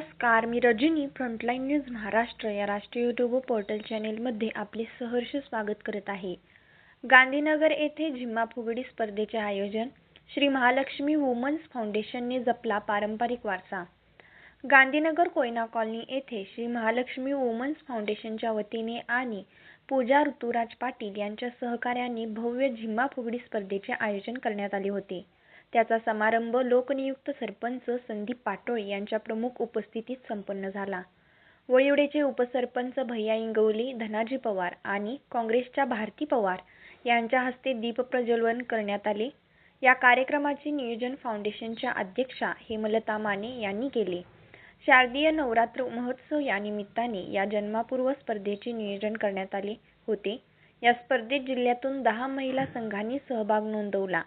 नमस्कार मी Rajani frontline news Maharashtra या राष्ट्रीय यूट्यूब पोर्टल चॅनेलमध्ये आपले सहर्ष स्वागत करत आहे. गांधीनगर येथे झिम्मा फुगडी स्पर्धेचे आयोजन श्री महालक्ष्मी वुमन्स फाउंडेशनने जपला पारंपरिक वारसा. गांधीनगर कोयना कॉलनी येथे श्री महालक्ष्मी वुमन्स फाउंडेशनच्या वतीने आणि पूजा ऋतुराज पाटील यांच्या सहकार्याने भव्य झिम्मा फुगडी स्पर्धेचे आयोजन करण्यात आले होते. त्याचा समारंभ लोकनियुक्त सरपंच संदीप पाटोळे यांच्या प्रमुख उपस्थितीत संपन्न झाला. वळिवडेचे उपसरपंच भैया इंगवले धनाजी पवार आणि काँग्रेसच्या भारती पवार यांच्या हस्ते दीपप्रज्वलन करण्यात आले. या कार्यक्रमाचे नियोजन फाउंडेशनच्या अध्यक्षा हेमलता माने यांनी केले. शारदीय नवरात्र महोत्सव या निमित्ताने या जन्मापूर्व स्पर्धेचे नियोजन करण्यात आले होते. या स्पर्धेत जिल्ह्यातून दहा महिला संघांनी सहभाग नोंदवला.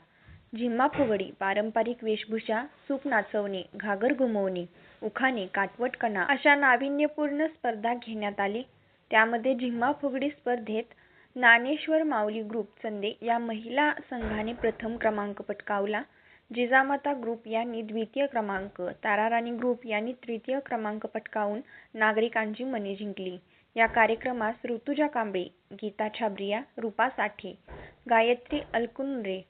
झिम्मा फुगडी पारंपरिक वेशभूषा सूप नाचवणे घागर घुमवणे उखाणे काटवट कणा अशा नाविन्यपूर्ण स्पर्धा घेण्यात आली. त्यामध्ये झिम्मा फुगडी स्पर्धेत ज्ञानेश्वर माऊली ग्रुप चंदे या महिला संघाने प्रथम क्रमांक पटकावला. जिजामाता ग्रुप यांनी द्वितीय क्रमांक ताराराणी ग्रुप यांनी तृतीय क्रमांक पटकावून नागरिकांची मने जिंकली. या कार्यक्रमास ऋतुजा कांबळे गीता छाबरिया रूपा साठे गायत्री अलकुनरे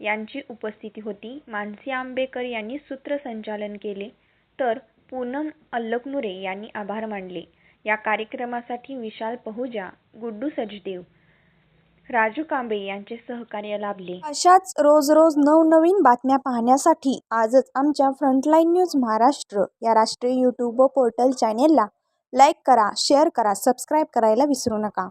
यांची उपस्थिती होती. मानसी आंबेकर यांनी सूत्रसंचालन केले. तर पूनम अल्लकनुरे यांनी आभार मानले. या कार्यक्रमासाठी विशाल पहुजा गुड्डू सचदेव राजू कांबळे यांचे सहकार्य लाभले. अशाच रोज रोज नवनवीन बातम्या पाहण्यासाठी आजच आमच्या फ्रंटलाईन न्यूज महाराष्ट्र या राष्ट्रीय यूट्यूब व पोर्टल चॅनेलला लाईक करा शेअर करा सबस्क्राईब करायला विसरू नका.